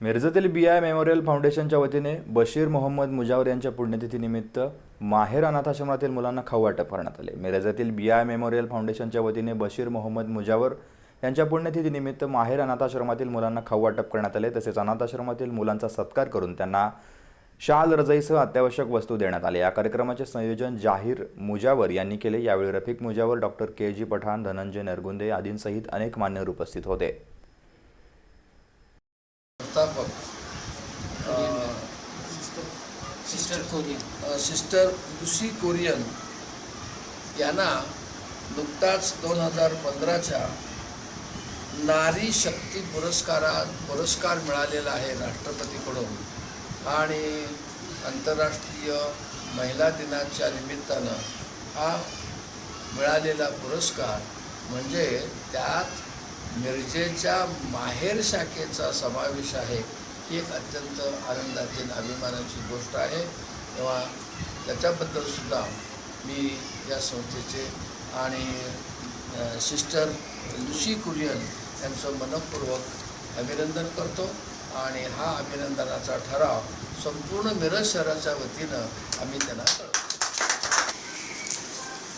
मिरजेतील B I memorial फाउंडेशनच्या वतीने बशीर मोहम्मद मुजावर यांच्या पुण्यतिथीनिमित्त माहेर अनाथाश्रमातील मुलांना खाऊ वाटप करण्यात आले. मिरजेतील बी आय मेमोरियल फाउंडेशनच्या वतीने बशीर मोहम्मद मुजावर यांच्या पुण्यतिथीनिमित्त माहेर अनाथाश्रमातील मुलांना खाऊ वाटप करण्यात आले. तसेच अनाथाश्रमातील मुलांचा सत्कार करून त्यांना शाल रजईसह अत्यावश्यक वस्तू देण्यात आले या कार्यक्रमाचे संयोजन जाहीर मुजावर यांनी केले. यावेळी Rafiq Mujawar doctor K G Pathan Dhananjay Nargunde आदींसहित अनेक मान्यवर उपस्थित होते. संस्थापक sister Kurian sister Lucy Kurian यांना नुकताच दोन हजार पंधराच्या नारी शक्ती पुरस्कारात पुरस्कार मिळालेला आहे राष्ट्रपतीकडून. आणि आंतरराष्ट्रीय महिला दिनाच्या निमित्तानं हा मिळालेला पुरस्कार म्हणजे त्यात मिरजेच्या माहेर शाखेचा समावेश आहे ही एक अत्यंत आनंदाची अभिमानाची गोष्ट आहे. तेव्हा त्याच्याबद्दल सुद्धा मी या संस्थेचे आणि सिस्टर लुसी कुरियन यांचं मनपूर्वक अभिनंदन करतो. आणि हा अभिनंदनाचा ठराव संपूर्ण मिरज शहराच्या वतीनं आम्ही त्यांना करतो